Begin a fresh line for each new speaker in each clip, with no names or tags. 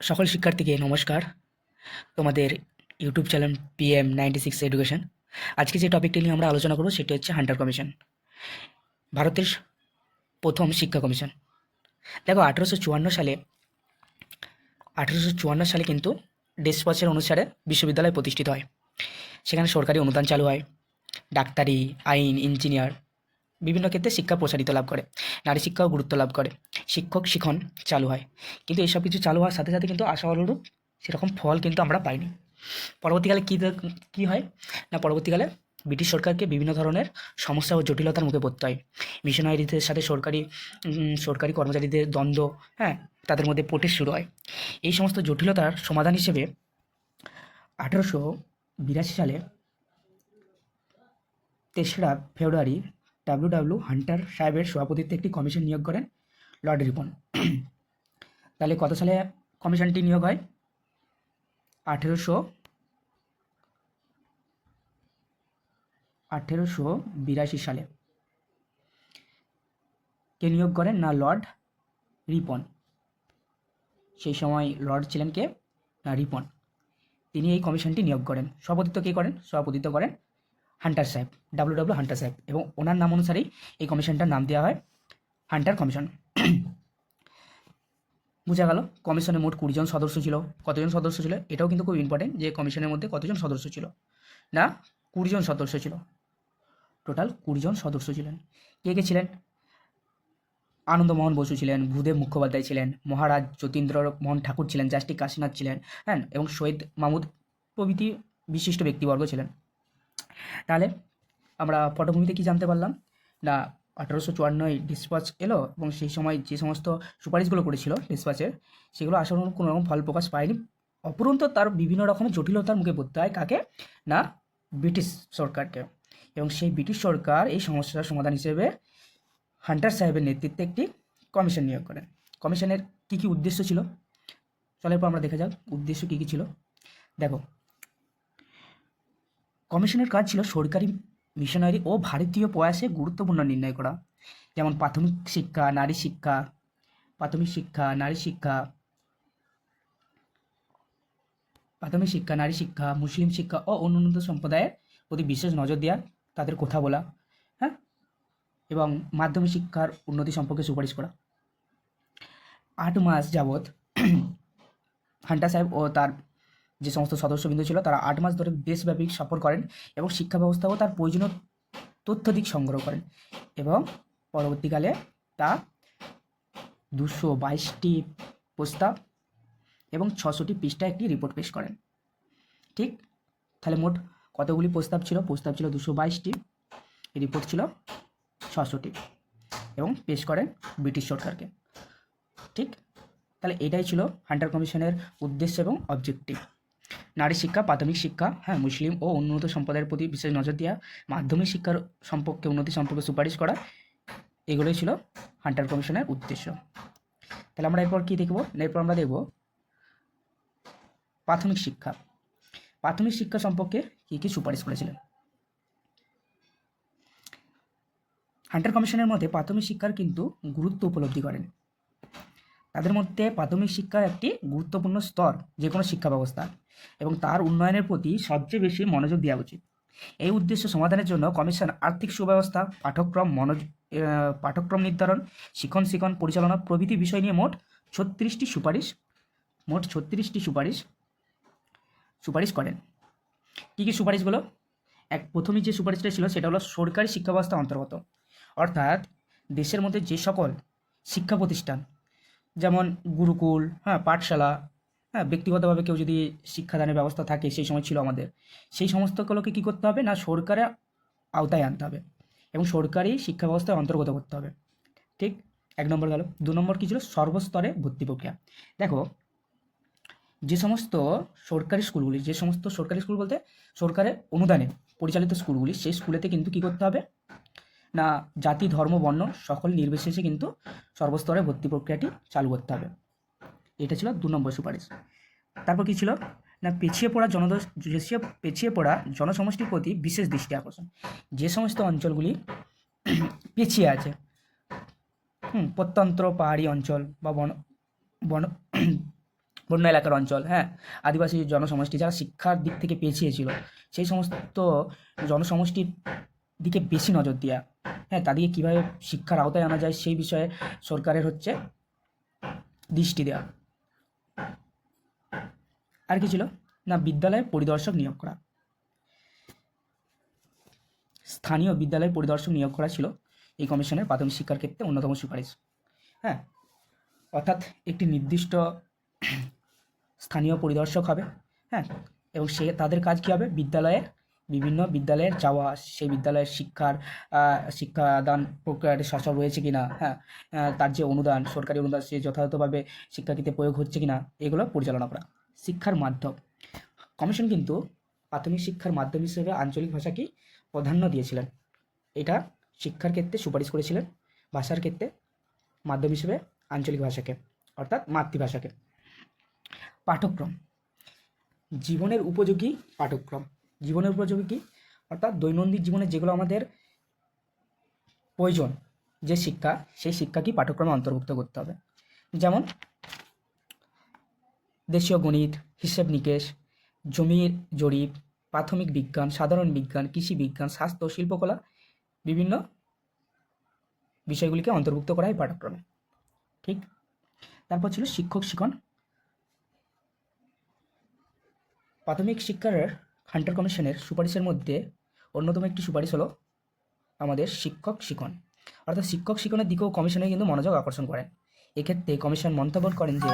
সকল শিক্ষার্থীকে নমস্কার। তোমাদের YouTube channel PM ninety six education. আজকে যে টপিকটি নিয়ে আমরা আলোচনা করব সেটি হচ্ছে হান্টার কমিশন। ভারতের প্রথম শিক্ষা কমিশন। দেখো, আঠেরোশো চুয়ান্ন সালে, আঠেরোশো চুয়ান্ন সালে কিন্তু ডেসপাচের অনুসারে বিশ্ববিদ্যালয় প্রতিষ্ঠিত হয়। সেখানে সরকারি অনুদান চালু হয়, ডাক্তারি, আইন, ইঞ্জিনিয়ার, বিভিন্ন ক্ষেত্রে শিক্ষা প্রসারিত লাভ করে, নারী শিক্ষাও গুরুত্ব লাভ করে। শিক্ষক শিখন চালু হয়। কিন্তু এইসব কিছু চালু হওয়ার সাথে সাথে কিন্তু আশা অনুরূপ সেরকম ফল কিন্তু আমরা পাইনি। পরবর্তীকালে কী কী হয়? না, পরবর্তীকালে ব্রিটিশ সরকারকে বিভিন্ন ধরনের সমস্যা ও জটিলতার মুখে পড়তে হয়। মিশনারিদের সাথে সরকারি সরকারি কর্মচারীদের দ্বন্দ্ব হ্যাঁ তাদের মধ্যে প্রোটেস্ট শুরু হয়। এই সমস্ত জটিলতার সমাধান হিসেবে আঠেরোশো বিরাশি সালে তেসরা ফেব্রুয়ারি ডাব্লু ডাব্লু হান্টার সাহেবের সভাপতিত্বে একটি কমিশন নিয়োগ করেন। লর্ড রিপন তাহলে কত সালে কমিশনটি নিয়োগ হয়? আঠেরোশো আঠেরোশো বিরাশি সালে। কে নিয়োগ করেন? না, লর্ড রিপন। সেই সময় লর্ড ছিলেন কে? না, রিপন। তিনি এই কমিশনটি নিয়োগ করেন। সভাপতিত্ব কে করেন? সভাপতিত্ব করেন হান্টার সাহেব ডাব্লু ডাব্লু হান্টার সাহেব। এবং ওনার নাম অনুসারেই এই কমিশনটার নাম দেওয়া হয় হান্টার কমিশন। বোঝা গেল কমিশনে মোট কুড়িজন সদস্য ছিল। কতজন সদস্য ছিল? এটাও কিন্তু খুব ইম্পর্টেন্ট যে কমিশনের মধ্যে কতজন সদস্য ছিল। না কুড়িজন সদস্য ছিল। টোটাল কুড়িজন সদস্য ছিলেন। কে কে ছিলেন? আনন্দমোহন বসু ছিলেন, ভূদেব মুখোপাধ্যায় ছিলেন, মহারাজ যতীন্দ্র মোহন ঠাকুর ছিলেন জাস্টিক কাশীনাথ ছিলেন হ্যাঁ এবং শহীদ মাহমুদ প্রভৃতি বিশিষ্ট ব্যক্তিবর্গ ছিলেন। তাহলে আমরা পটভূমিতে কি জানতে পারলাম? না আঠারোশো চুয়ান্নয় ডিসপাচ এলো এবং সেই সময় যে সমস্ত সুপারিশগুলো করেছিল ডিসপাচের সেগুলো আসলে কোনো রকম ফল প্রকাশ পায়নি। অপরন্ত তার বিভিন্ন রকমের জটিলতার মুখে পড়তে হয় কাকে? না, ব্রিটিশ সরকারকে। এবং সেই ব্রিটিশ সরকার এই সমস্যার সমাধান হিসেবে হান্টার সাহেবের নেতৃত্বে একটি কমিশন নিয়োগ করেন কমিশনের কী কী উদ্দেশ্য ছিল? চলো এরপর আমরা দেখা যাক উদ্দেশ্য কী কী ছিল। দেখো, কমিশনের কাজ ছিল সরকারি মিশনারি ও ভারতীয় প্রয়াসে গুরুত্বপূর্ণ নির্ণয় করা। যেমন প্রাথমিক শিক্ষা, নারী শিক্ষা, প্রাথমিক শিক্ষা, নারী শিক্ষা, প্রাথমিক শিক্ষা, নারী শিক্ষা, মুসলিম শিক্ষা ও অনুন্নত সম্প্রদায়ের প্রতি বিশেষ নজর দেওয়া তাদের কথা বলা হ্যাঁ? এবং মাধ্যমিক শিক্ষার উন্নতি সম্পর্কে সুপারিশ করা। আট মাস যাবৎ হান্টা সাহেব ও তার যে সমস্ত সদস্যবৃন্দ ছিল, তারা আট মাস ধরে দেশব্যাপী সফর করেন এবং শিক্ষা ব্যবস্থা ও তার প্রয়োজনীয় তথ্য দিক সংগ্রহ করেন এবং পরবর্তীকালে তা দুশো বাইশটি প্রস্তাব এবং ছশোটি পৃষ্ঠা একটি রিপোর্ট পেশ করেন। ঠিক? তাহলে মোট কতগুলি প্রস্তাব ছিল? প্রস্তাব ছিল দুশো বাইশটি, রিপোর্ট ছিল ছশোটি এবং পেশ করেন ব্রিটিশ সরকারকে। ঠিক? তাহলে এটাই ছিল হান্টার কমিশনের উদ্দেশ্য এবং অবজেক্টিভ নারী শিক্ষা, প্রাথমিক শিক্ষা হ্যাঁ মুসলিম ও উন্নত সম্প্রদায়ের প্রতি বিশেষ নজর দেওয়া মাধ্যমিক শিক্ষার সম্পর্কে উন্নতি সম্পর্কে সুপারিশ করা, এগুলোই ছিল হান্টার কমিশনের উদ্দেশ্য। তাহলে আমরা এরপর কী দেখব? এরপর আমরা দেখব প্রাথমিক শিক্ষা। প্রাথমিক শিক্ষা সম্পর্কে কী কী সুপারিশ করেছিলেন? হান্টার কমিশনের মধ্যে প্রাথমিক শিক্ষার কিন্তু গুরুত্ব উপলব্ধি করেন। তাদের মধ্যে প্রাথমিক শিক্ষার একটি গুরুত্বপূর্ণ স্তর যে কোনো শিক্ষা ব্যবস্থা এবং তার উন্নয়নের প্রতি সবচেয়ে বেশি মনোযোগ দেওয়া উচিত। এই উদ্দেশ্য সমাধানের জন্য কমিশন আর্থিক সুব্যবস্থা পাঠ্যক্রম মনোজ আহ, পাঠ্যক্রম নির্ধারণ শিক্ষণ শিক্ষণ পরিচালনা প্রভৃতি বিষয় নিয়ে মোট ছত্রিশটি সুপারিশ মোট ছত্রিশটি সুপারিশ সুপারিশ করেন। কী কী সুপারিশগুলো? এক প্রথমেই যে সুপারিশটা ছিল সেটা হলো সরকারি শিক্ষা ব্যবস্থা অন্তর্গত। অর্থাৎ দেশের মধ্যে যে সকল শিক্ষা প্রতিষ্ঠান যেমন গুরুকুল হ্যাঁ পাঠশালা হ্যাঁ ব্যক্তিগতভাবে কেউ যদি শিক্ষাদানের ব্যবস্থা থাকে, সেই সময় ছিল আমাদের। সেই সমস্তগুলোকে কী করতে হবে না, সরকারের আওতায় আনতে হবে এবং সরকারি শিক্ষা ব্যবস্থায় অন্তর্গত করতে হবে। ঠিক এক নম্বর গেল। দু নম্বর কী ছিল? সর্বস্তরে ভর্তি প্রক্রিয়া। দেখো, যে সমস্ত সরকারি স্কুলগুলি, যে সমস্ত সরকারি স্কুল বলতে সরকারের অনুদানে পরিচালিত স্কুলগুলি, সেই স্কুলেতে কিন্তু কী করতে হবে? না জাতি, ধর্ম, বর্ণ সকল নির্বিশেষে কিন্তু সর্বস্তরে ভর্তি প্রক্রিয়াটি চালু করতে হবে। এটা ছিল দু নম্বর সুপারিশ। তারপর কি ছিল? না, পিছিয়ে পড়া জনদোষ পিছিয়ে পড়া জনসমষ্টির প্রতি বিশেষ দৃষ্টি আকর্ষণ। যে সমস্ত অঞ্চলগুলি পিছিয়ে আছে, হুম, প্রত্যন্ত পাহাড়ি অঞ্চল বা বন বন, বন্য এলাকার অঞ্চল হ্যাঁ আদিবাসী জনসমষ্টি যারা শিক্ষার দিক থেকে পিছিয়ে ছিল, সেই সমস্ত জনসমষ্টির দিকে বেশি নজর দেওয়া হ্যাঁ তাদেরকে কীভাবে শিক্ষার আওতায় আনা যায় সেই বিষয়ে সরকারের হচ্ছে দৃষ্টি দেওয়া আর কি ছিল? না, বিদ্যালয়ে পরিদর্শক নিয়োগ করা। স্থানীয় বিদ্যালয়ে পরিদর্শক নিয়োগ করা ছিল এই কমিশনের প্রাথমিক শিক্ষার ক্ষেত্রে অন্যতম সুপারিশ। হ্যাঁ অর্থাৎ একটি নির্দিষ্ট স্থানীয় পরিদর্শক হবে। হ্যাঁ এবং সে, তাদের কাজ কী হবে? বিদ্যালয়ে বিভিন্ন বিদ্যালয়ের যাওয়া, সেই বিদ্যালয়ের শিক্ষার শিক্ষাদান প্রক্রিয়াটি সচল রয়েছে কিনা হ্যাঁ তার যে অনুদান, সরকারি অনুদান, সে যথাযথভাবে শিক্ষাক্ষেত্রে প্রয়োগ হচ্ছে কিনা, এগুলো পরিচালনা করা। শিক্ষার মাধ্যম। কমিশন কিন্তু প্রাথমিক শিক্ষার মাধ্যম হিসেবে আঞ্চলিক ভাষাকে প্রাধান্য দিয়েছিলেন? এটা শিক্ষার ক্ষেত্রে সুপারিশ করেছিলেন, ভাষার ক্ষেত্রে মাধ্যম হিসেবে আঞ্চলিক ভাষাকে, অর্থাৎ মাতৃভাষাকে। পাঠ্যক্রম। জীবনের উপযোগী পাঠ্যক্রম। জীবনের উপযোগী কি? অর্থাৎ দৈনন্দিন জীবনে যেগুলো আমাদের প্রয়োজন, যে শিক্ষা, সেই শিক্ষাকেই পাঠ্যক্রমে অন্তর্ভুক্ত করতে হবে। যেমন দেশীয় গণিত, হিসেব নিকেশ, জমির জরিপ, প্রাথমিক বিজ্ঞান, সাধারণ বিজ্ঞান, কৃষি বিজ্ঞান, স্বাস্থ্য, শিল্পকলা, বিভিন্ন বিষয়গুলিকে অন্তর্ভুক্ত করা হয় পাঠ্যক্রমে। ঠিক? তারপর ছিল শিক্ষক শিক্ষণ। প্রাথমিক শিক্ষার হান্টার কমিশনের সুপারিশের মধ্যে অন্যতম একটি সুপারিশ হলো আমাদের শিক্ষক শিক্ষণ। অর্থাৎ শিক্ষক শিক্ষণের দিকেও কমিশনে কিন্তু মনোযোগ আকর্ষণ করেন। এক্ষেত্রে কমিশন মন্তব্য করেন যে,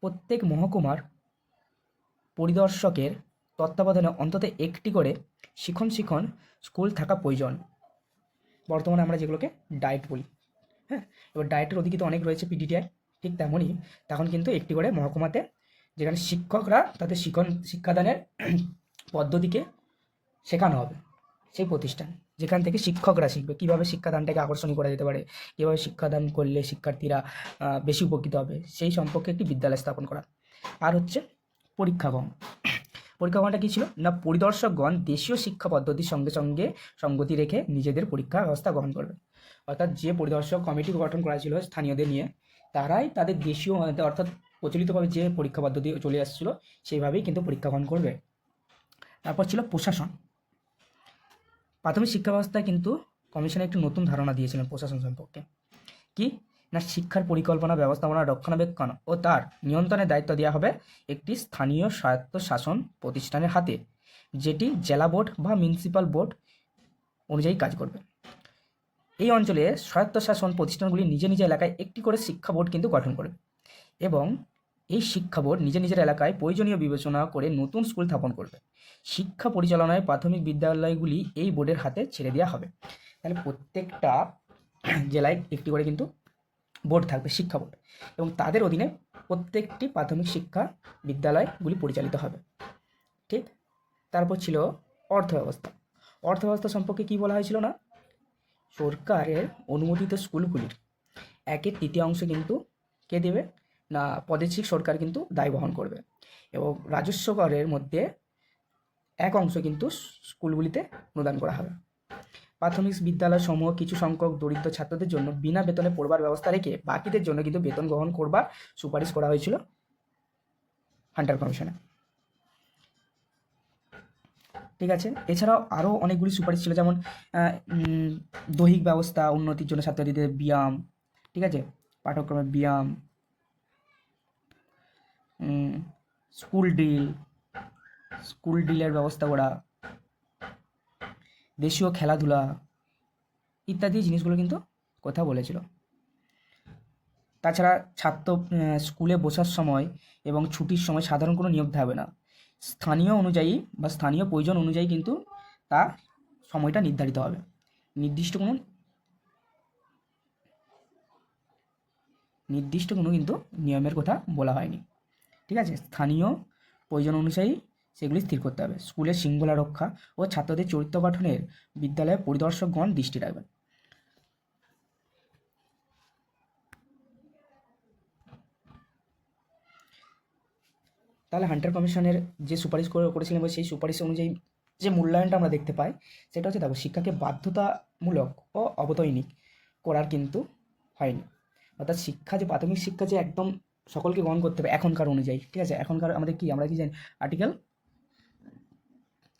প্রত্যেক মহকুমার পরিদর্শকের তত্ত্বাবধানে অন্তত একটি করে শিখন শিখন স্কুল থাকা প্রয়োজন। বর্তমানে আমরা যেগুলোকে ডায়েট বলি হ্যাঁ? এবার ডায়েটের ওদিকে তো অনেক রয়েছে পিডিটিআই, ঠিক তেমনই তখন কিন্তু একটি করে মহকুমাতে যেখানে শিক্ষকরা তাদের শিখন শিক্ষাদানের পদ্ধতিকে শেখানো হবে সেই প্রতিষ্ঠান, যেখান থেকে শিক্ষকরা শিখবে। কীভাবে শিক্ষাদানটাকে আকর্ষণীয় করা যেতে পারে? কীভাবে শিক্ষাদান করলে শিক্ষার্থীরা বেশি উপকৃত হবে? সেই সম্পর্কে একটি বিদ্যালয় স্থাপন করা। আর হচ্ছে পরীক্ষাগণ পরীক্ষাগণটা কী ছিল? না, পরিদর্শকগণ দেশীয় শিক্ষা পদ্ধতির সঙ্গে সঙ্গে সঙ্গতি রেখে নিজেদের পরীক্ষা ব্যবস্থা গ্রহণ করবে। অর্থাৎ যে পরিদর্শক কমিটি গঠন করা ছিল স্থানীয়দের নিয়ে, তারাই তাদের দেশীয়, অর্থাৎ প্রচলিতভাবে যে পরীক্ষা পদ্ধতি চলে আসছিল, সেইভাবেই কিন্তু পরীক্ষা গ্রহণ করবে। তারপর ছিল প্রশাসন। প্রাথমিক শিক্ষা ব্যবস্থায় কিন্তু কমিশনে একটি নতুন ধারণা দিয়েছিলেন প্রশাসন সম্পর্কে। কি? না, শিক্ষার পরিকল্পনা, ব্যবস্থাপনা, রক্ষণাবেক্ষণ ও তার নিয়ন্ত্রণের দায়িত্ব দেওয়া হবে একটি স্থানীয় স্বায়ত্ত শাসন প্রতিষ্ঠানের হাতে, যেটি জেলা বোর্ড বা মিউনিসিপ্যাল বোর্ড অনুযায়ী কাজ করবে। এই অঞ্চলে স্বায়ত্তশাসন প্রতিষ্ঠানগুলি নিজে নিজ এলাকায় একটি করে শিক্ষা বোর্ড কিন্তু গঠন করবে এবং এই শিক্ষা বোর্ড নিজের নিজের এলাকায় প্রয়োজনীয় বিবেচনা করে নতুন স্কুল স্থাপন করবে। শিক্ষা পরিচালনায় প্রাথমিক বিদ্যালয়গুলি এই বোর্ডের হাতে ছেড়ে দেওয়া হবে। তাহলে প্রত্যেকটা জেলায় একটি করে কিন্তু বোর্ড থাকবে, শিক্ষা বোর্ড। এবং তাদের অধীনে প্রত্যেকটি প্রাথমিক শিক্ষা বিদ্যালয়গুলি পরিচালিত হবে। ঠিক? তারপর ছিল অর্থ ব্যবস্থা অর্থ ব্যবস্থা সম্পর্কে কী বলা হয়েছিল না? সরকারের অনুমোদিত স্কুলগুলির। একের তৃতীয় অংশ কিন্তু কে দেবে? না প্রাদেশিক সরকার কিন্তু দায় বহন করবে। এবং রাজস্ব করের মধ্যে এক অংশ কিন্তু স্কুলগুলিতে অনুদান করা হবে। প্রাথমিক বিদ্যালয় সমূহ কিছু সংখ্যক দরিদ্র ছাত্রদের জন্য বিনা বেতনে পড়বার ব্যবস্থা রেখে বাকিদের জন্য কিন্তু বেতন গ্রহণ করবার সুপারিশ করা হয়েছিল হান্টার কমিশনে। ঠিক আছে? এছাড়াও আরও অনেকগুলি সুপারিশ ছিল, যেমন দৈহিক ব্যবস্থা, উন্নতির জন্য ছাত্রছাত্রীদের ব্যায়াম, ঠিক আছে? পাঠ্যক্রমে ব্যায়াম স্কুল ডিল স্কুল ডিলের ব্যবস্থা করা, দেশীয় খেলাধুলা ইত্যাদি জিনিসগুলো কিন্তু কথা বলেছিল। তাছাড়া ছাত্র স্কুলে বসার সময় এবং ছুটির সময় সাধারণ কোনো নিয়োগ থাকবে না। স্থানীয় অনুযায়ী বা স্থানীয় প্রয়োজন অনুযায়ী কিন্তু তার সময়টা নির্ধারিত হবে। নির্দিষ্ট কোনো নির্দিষ্ট কোনো কিন্তু নিয়মের কথা বলা হয়নি। ঠিক আছে? স্থানীয় প্রয়োজন অনুযায়ী সেগুলি স্থির করতে হবে। স্কুলের শৃঙ্খলা রক্ষা ও ছাত্রদের চরিত্র গঠনের বিদ্যালয়ে পরিদর্শকগণ দৃষ্টি রাখবেন। তাহলে হান্টার কমিশনের যে সুপারিশ করেছিলেন সেই সুপারিশ অনুযায়ী যে মূল্যায়নটা আমরা দেখতে পাই, সেটা হচ্ছে দেখো, শিক্ষাকে বাধ্যতামূলক ও অবৈতনিক করার কিন্তু হয়নি। অর্থাৎ শিক্ষা যে প্রাথমিক শিক্ষা যে একদম সকলকে গ্রহণ করতে হবে এখনকার অনুযায়ী, ঠিক আছে? এখনকার আমাদের কি? আমরা কি জানি? আর্টিকেল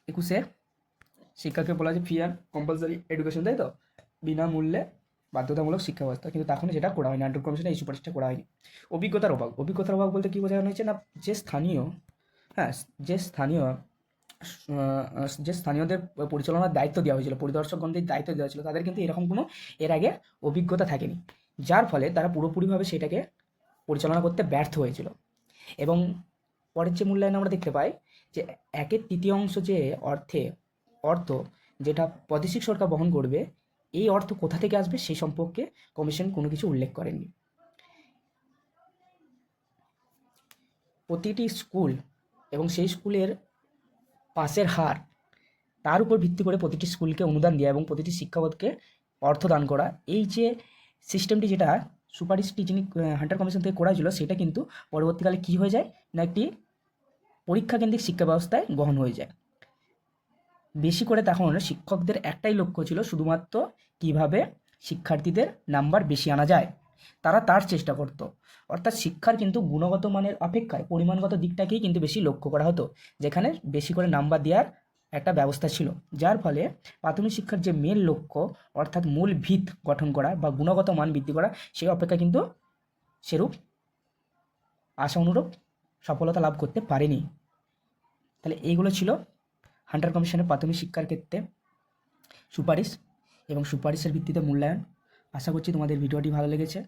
একুশে শিক্ষাকে বলা যায় ফ্রি অ্যান্ড কম্পালসারি এডুকেশন তাই তো? বিনামূল্যে বাধ্যতামূলক শিক্ষা ব্যবস্থা। কিন্তু তখন সেটা করা হয়নি আন্ডার কমিশনে এই সুপারিশটা করা হয়নি। অভিজ্ঞতার অভাব। অভিজ্ঞতার অভাব বলতে কী বোঝানো হয়েছে না? যে স্থানীয় হ্যাঁ যে স্থানীয় যে স্থানীয়দের পরিচালনার দায়িত্ব দেওয়া হয়েছিল, পরিদর্শকগণদের দায়িত্ব দেওয়া ছিল তাদের কিন্তু এরকম কোনো এর আগে অভিজ্ঞতা থাকেনি। যার ফলে তারা পুরোপুরিভাবে সেটাকে পরিচালনা করতে ব্যর্থ হয়েছিল। এবং পরের যে মূল্যায়ন আমরা দেখতে পাই যে একের তৃতীয় অংশ যে অর্থে অর্থ যেটা প্রাদেশিক সরকার বহন করবে, এই অর্থ কোথা থেকে আসবে সেই সম্পর্কে কমিশন কোনো কিছু উল্লেখ করেনি। প্রতিটি স্কুল এবং সেই স্কুলের পাসের হার, তার উপর ভিত্তি করে প্রতিটি স্কুলকে অনুদান দেওয়া এবং প্রতিটি শিক্ষাবোধকে অর্থ দান করা, এই যে সিস্টেমটি যেটা সুপারিশটি যিনি হান্টার কমিশন থেকে করা ছিল সেটা কিন্তু পরবর্তীকালে কী হয়ে যায়? না, একটি পরীক্ষা কেন্দ্রিক শিক্ষা ব্যবস্থায় গ্রহণ হয়ে যায়। বেশি করে তখন শিক্ষকদের একটাই লক্ষ্য ছিল, শুধুমাত্র কীভাবে শিক্ষার্থীদের নাম্বার বেশি আনা যায়। তারা তার চেষ্টা করত। অর্থাৎ শিক্ষার কিন্তু গুণগত মানের অপেক্ষায় পরিমাণগত দিকটাকেই কিন্তু বেশি লক্ষ্য করা হতো, যেখানে বেশি করে নাম্বার দেওয়ার একটা ব্যবস্থা ছিল, যার ফলে প্রাথমিক শিক্ষার যে মেন লক্ষ্য, অর্থাৎ মূল ভিত গঠন করা বা গুণগত মান বৃদ্ধি করা, সেই অপেক্ষা কিন্তু সেরূপ আশা অনুরূপ সফলতা লাভ করতে পারেনি। তাহলে এইগুলো ছিল হান্টার কমিশনের প্রাথমিক শিক্ষার ক্ষেত্রে সুপারিশ এবং সুপারিশের ভিত্তিতে মূল্যায়ন। আশা করছি তোমাদের ভিডিওটি ভালো লেগেছে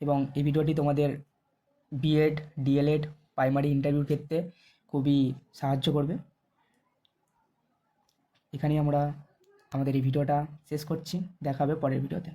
এবং এই ভিডিওটি তোমাদের বিএড ডিএলএড প্রাইমারি ইন্টারভিউর ক্ষেত্রে খুবই সাহায্য করবে। এখানেই আমরা আমাদের এই ভিডিওটা শেষ করছি। দেখা হবে পরের ভিডিওতে।